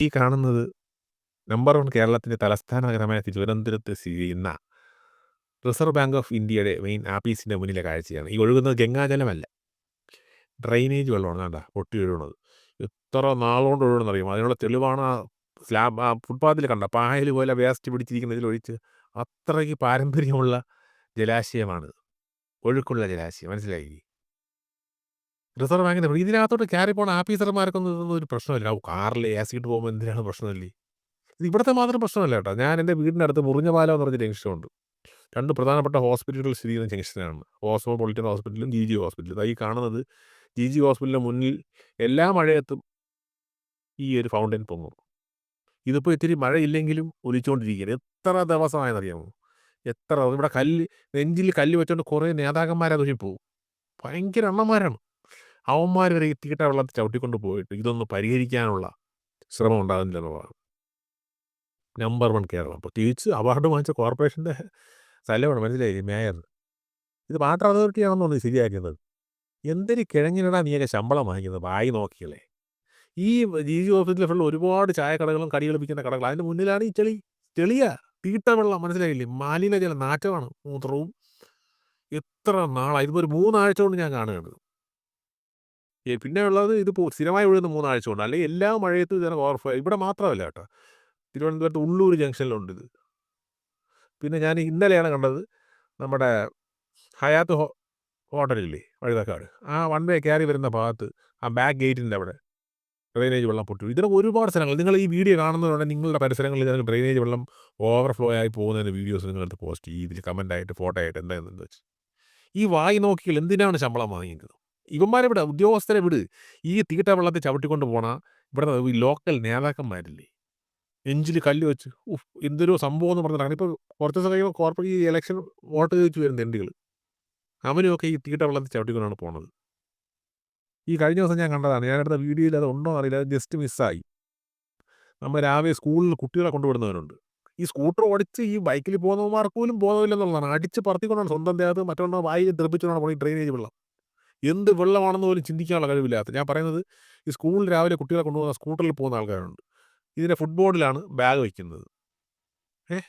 ഈ കാണുന്നത് number one കേരളത്തിന്റെ തലസ്ഥാന നഗരമായ തിരുവനന്തപുരത്ത് സ്ഥിതി ചെയ്യുന്ന റിസർവ് ബാങ്ക് ഓഫ് ഇന്ത്യയുടെ മെയിൻ ആഫീസിന്റെ മുന്നിലെ കാഴ്ചയാണ്. ഈ ഒഴുകുന്നത് ഗംഗാജലമല്ല. ഡ്രെയിനേജ് വെള്ളമാണ് കണ്ടോ പൊട്ടി ഒഴുകുന്നത്. എത്ര നാളുകൊണ്ട് ഒഴുകുന്നറിയുമോ? അതിനുള്ള തെളിവാണ് ആ സ്ലാബ് ആ ഫുട്പാത്തിൽ കണ്ട പായൽ പോലെ വേസ്റ്റ് പിടിച്ചിരിക്കുന്ന ഇതിലൊഴിച്ച് അത്രയ്ക്ക് പാരമ്പര്യമുള്ള ജലാശയമാണ്. ഒഴുക്കുള്ള ജലാശയം മനസ്സിലായില്ലേ? റിസർവ് ബാങ്കിന്റെ ഇതിനകത്തോട്ട് കയറി പോണ ആഫീസർമാർക്കൊന്നും ഇതൊന്നും ഒരു പ്രശ്നമില്ല. കാറിൽ സി ഇട്ട് പോകുമ്പോൾ എന്തിനാണ് പ്രശ്നമില്ലേ? ഇത് ഇവിടുത്തെ മാത്രം പ്രശ്നമല്ല കേട്ടോ. ഞാൻ എന്റെ വീടിന്റെ അടുത്ത് മുറിഞ്ഞ പാലം എന്ന് പറഞ്ഞ ജംഗ്ഷനുണ്ട്. രണ്ട് പ്രധാനപ്പെട്ട ഹോസ്പിറ്റലുകൾ സ്ഥിതി ചെയ്യുന്ന ജംഗ്ഷനാണ്. ഓസ്മോപൊളിറ്റൻ ഹോസ്പിറ്റലും ജി ജി ഹോസ്പിറ്റലും. ഈ കാണുന്നത് ജി ജി ഹോസ്പിറ്റലിന്റെ മുന്നിൽ എല്ലാ മഴയത്തും ഈ ഒരു ഫൗണ്ടൻ പൊങ്ങും. ഇതിപ്പോൾ ഇത്തിരി മഴയില്ലെങ്കിലും ഒലിച്ചുകൊണ്ടിരിക്കുകയാണ്. എത്ര ദിവസമായെന്നറിയാമോ? എത്ര ഇവിടെ കല്ല് നെഞ്ചിൽ കല്ല് വെച്ചുകൊണ്ട് കുറേ നേതാക്കന്മാരെ പോവും. ഭയങ്കര അണ്ണന്മാരാണ്. അവന്മാർ വരെ ഈ തീട്ട വെള്ളത്തിൽ ചവിട്ടിക്കൊണ്ട് പോയിട്ട് ഇതൊന്ന് പരിഹരിക്കാനുള്ള ശ്രമം ഉണ്ടാകുന്നില്ല എന്നുള്ളതാണ് നമ്പർ വൺ കേരളം. പ്രത്യേകിച്ച് അവാർഡ് വാങ്ങിച്ച കോർപ്പറേഷന്റെ സ്ഥലമാണ് മനസ്സിലായി മേയർ. ഇത് വാട്ടർ അതോറിറ്റിയാണെന്ന് തോന്നുന്നു ശരിയാക്കുന്നത്. എന്തൊരു നീ നീയൊക്കെ ശമ്പളം വാങ്ങിക്കുന്നത് വായി നോക്കിയല്ലേ. ഈ ജി ജി ഓഫീസിലെ ഫുള്ള് ഒരുപാട് ചായക്കടകളും കടികൾ വിൽക്കുന്ന കടകൾ. അതിന്റെ മുന്നിലാണ് ഈ ചെളി. ചെളിയ തീട്ട വെള്ളം മനസ്സിലായില്ലേ? മാലിന്യജലം നാറ്റമാണ് മൂത്രവും. എത്ര നാളായി ഇതിപ്പോൾ ഒരു മൂന്നാഴ്ച കൊണ്ട് ഞാൻ കാണുകയാണ്. പിന്നെ ഉള്ളത് ഇത് സ്ഥിരമായി ഒഴുകുന്ന 3 ആഴ്ച കൊണ്ട്. അല്ലെങ്കിൽ എല്ലാ മഴയത്തും ഇതിനെ ഓവർഫ്ലോ ഇവിടെ മാത്രമല്ല കേട്ടോ. തിരുവനന്തപുരത്ത് ഉള്ളൂർ ജംഗ്ഷനിലുണ്ട് ഇത്. പിന്നെ ഞാൻ ഇന്നലെയാണ് കണ്ടത് നമ്മുടെ ഹയാത്ത് ഹോ ഹോട്ടലില്ലേ വഴുതക്കാട്. ആ വൺ വേ കയറി വരുന്ന ഭാഗത്ത് ആ ബാക്ക് ഗേറ്റിന്റെ അവിടെ ഡ്രെയിനേജ് വെള്ളം പൊട്ടി. ഇതിനൊക്കെ ഒരുപാട് സ്ഥലങ്ങൾ നിങ്ങൾ ഈ വീഡിയോ കാണുന്നതുകൊണ്ട് നിങ്ങളുടെ പരിസരങ്ങളിൽ ഏതെങ്കിലും ഡ്രെയിനേജ് വെള്ളം ഓവർഫ്ലോ ആയി പോകുന്നതിന്റെ വീഡിയോസ് നിങ്ങളെടുത്ത് പോസ്റ്റ് ചെയ്ത് കമന്റ് ആയിട്ട് ഫോട്ടോ ആയിട്ട് എന്താണെന്ന് വെച്ച്. ഈ വായി നോക്കിയാൽ എന്തിനാണ് ശമ്പളം വാങ്ങിക്കുന്നത്? ഇവന്മാരെ വിട ഉദ്യോഗസ്ഥരെ വിട്. ഈ തീട്ട വെള്ളത്തിൽ ചവിട്ടിക്കൊണ്ട് പോണ ഇവിടെ ഈ ലോക്കൽ നേതാക്കന്മാരില്ലേ? എഞ്ചിൽ കല്ല് വെച്ച് എന്തൊരു സംഭവം എന്ന് പറഞ്ഞാൽ ഇപ്പോൾ കുറച്ച് ദിവസം കഴിയുമ്പോൾ കോർപ്പറേറ്റ് ഈ ഇലക്ഷൻ വോട്ട് ചോദിച്ച് വരുന്ന തെണ്ടികൾ. അവനുമൊക്കെ ഈ തീട്ട വെള്ളത്തിൽ ചവിട്ടിക്കൊണ്ടാണ് പോണത്. ഈ കഴിഞ്ഞ ദിവസം ഞാൻ കണ്ടതാണ്. ഞാൻ എടുത്ത വീഡിയോയിൽ അത് ഉണ്ടോ എന്നറിയില്ല. അത് ജസ്റ്റ് മിസ്സായി. നമ്മൾ രാവിലെ സ്കൂളിൽ കുട്ടികളെ കൊണ്ടുവിടുന്നവരുണ്ട്. ഈ സ്കൂട്ടർ ഓടിച്ച് ഈ ബൈക്കിൽ പോകുന്നവന്മാർക്ക് പോലും ബോധമില്ലെന്നുള്ളതാണ്. അടിച്ച് പറത്തിക്കൊണ്ടാണ് സ്വന്തം ദേഹത്ത് മറ്റൊന്നോ വായി തെറിപ്പിച്ചുകൊണ്ടാണ് പോകുന്നത് ഡ്രെയിനേജ് വെള്ളം. എന്ത് വെള്ളമാണെന്ന് പോലും ചിന്തിക്കാനുള്ള കഴിവില്ലാത്ത. ഞാൻ പറയുന്നത് ഈ സ്കൂളിൽ രാവിലെ കുട്ടികളെ കൊണ്ടുപോകുന്ന സ്കൂട്ടറിൽ പോകുന്ന ആൾക്കാരുണ്ട്. ഇതിന്റെ ഫുട്ബോളിലാണ് ബാഗ് വയ്ക്കുന്നത് ഏഹ്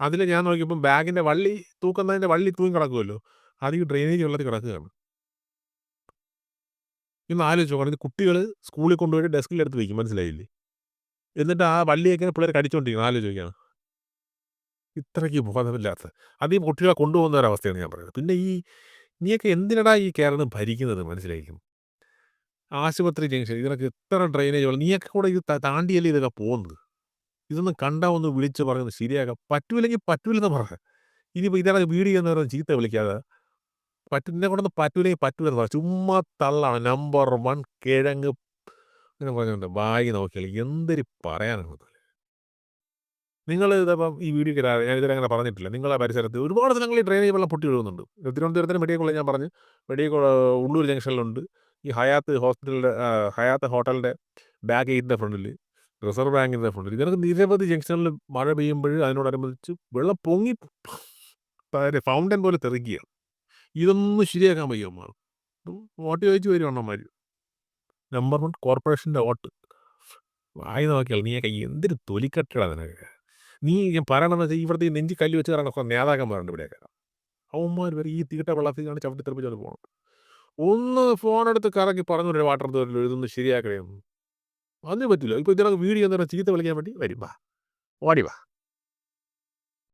അതിൽ ഞാൻ നോക്കിയപ്പോൾ ബാഗിന്റെ വള്ളി തൂക്കുന്നതിന്റെ വള്ളി തൂങ്ങി കിടക്കുമല്ലോ. ഈ ഡ്രെയിനേജ് വെള്ളത്തിൽ കിടക്കുകയാണ്. ഇന്ന് ആലോചിച്ച് നോക്കണം. ഇത് കുട്ടികൾ സ്കൂളിൽ കൊണ്ടുപോയി ഡെസ്കിൽ എടുത്ത് വെക്കും. മനസ്സിലായില്ലേ? എന്നിട്ട് ആ വള്ളിയൊക്കെ പിള്ളേർ കടിച്ചുകൊണ്ടിരിക്കും. ആലോചിച്ച് നോക്കിയാണ്. ഇത്രയ്ക്ക് ബോധമില്ലാത്ത. അതീ കുട്ടികളെ കൊണ്ടുപോകുന്ന ഒരവസ്ഥയാണ് ഞാൻ പറയുന്നത്. പിന്നെ ഈ നീയൊക്കെ എന്തിനടാ ഈ കേരളം ഭരിക്കുന്നത് മനസ്സിലായിരിക്കും ആശുപത്രി ജംഗ്ഷൻ ഇതിനൊക്കെ ഇത്ര ഡ്രെയിനേജ് ഉള്ളത് നീയൊക്കെ കൂടെ ഇത് താണ്ടിയല്ലേ ഇതൊക്കെ പോകുന്നത്. ഇതൊന്നും കണ്ടാ ഒന്ന് വിളിച്ച് പറയുന്നത് ശരിയാക്കാം. പറ്റൂലെങ്കിൽ പറ്റൂലെന്ന് പറ. ഇനിയിപ്പോൾ ഇതാണ് വീട് വീഡിയോ പറയുന്നത് ചീത്ത വിളിക്കാതെ പറ്റു കൊണ്ടൊന്ന് പറ്റൂലെങ്കിൽ പറ്റൂലെന്ന് പറ. ചുമ്മാ തള്ളാണ്. നമ്പർ വൺ കിഴങ്ങ് ഇങ്ങനെ പറഞ്ഞുകൊണ്ട് വായി നോക്കിയാൽ എന്തൊരു പറയാനാണ്. നിങ്ങൾ ഇതിപ്പം ഈ വീഡിയോ ഞാൻ ഇതുവരെ അങ്ങനെ പറഞ്ഞിട്ടില്ല. നിങ്ങളുടെ പരിസരത്ത് ഒരുപാട് സ്ഥലങ്ങളിൽ ഡ്രെയിനേജ് വെള്ളം പൊട്ടി ഒഴുകുന്നുണ്ട്. തിരുവനന്തപുരത്തിന് മെഡിക്കൽ കോളേജ് ഞാൻ പറഞ്ഞു. മെഡിക്കൽ ഉള്ളൂർ ജംഗ്ഷനിലുണ്ട്. ഈ ഹയാത്ത് ഹോസ്പിറ്റലിന്റെ ഹയാത്ത് ഹോട്ടലിന്റെ ബാക്ക് ഗേറ്റിന്റെ ഫ്രണ്ടിൽ റിസർവ് ബാങ്കിന്റെ ഫ്രണ്ടിൽ ഇതിനൊക്കെ നിരവധി ജംഗ്ഷനിൽ മഴ പെയ്യുമ്പോൾ അതിനോടനുബന്ധിച്ച് വെള്ളം പൊങ്ങി ഫൗണ്ടൻ പോലെ തെറിക്കുകയാണ്. ഇതൊന്നും ശരിയാക്കാൻ വയ്യ അവന്മാർ. വോട്ട് ചോദിച്ചു വരും അണ്ണന്മാർ. നമ്പർ വൺ കോർപ്പറേഷന്റെ വോട്ട്. വായി നോക്കിയാൽ നീയൊക്കെ എന്തൊരു തൊലിക്കട്ടടാ നിനക്ക്. നീ ഞാൻ പറയണമെന്ന് വെച്ചാൽ ഇവിടുത്തെ ഈ നെഞ്ചി കല്ല് വെച്ച് കിടക്കുന്ന നേതാക്കന്മാരുണ്ട് ഇവിടെയൊക്കെ. അവന്മാർ വരെ ഈ തീട്ട വെള്ളത്തിൽ വെള്ളത്തിലാണ് ചവിട്ടി തെറിപ്പിച്ചുകൊണ്ട് പോകണം ഒന്ന് ഫോൺ എടുത്ത് കറക്കി പറഞ്ഞു ഒരു വാട്ടർ അതോറിറ്റിയിൽ ഇതൊന്ന് ശരിയാക്കണേ. അതിന് പറ്റില്ല. ഇപ്പോൾ ഇതിനകത്ത് വീഡിയോ എന്ന് പറഞ്ഞാൽ ചീത്ത വിളിക്കാൻ വേണ്ടി വരും. വാ. ഓടി വാ.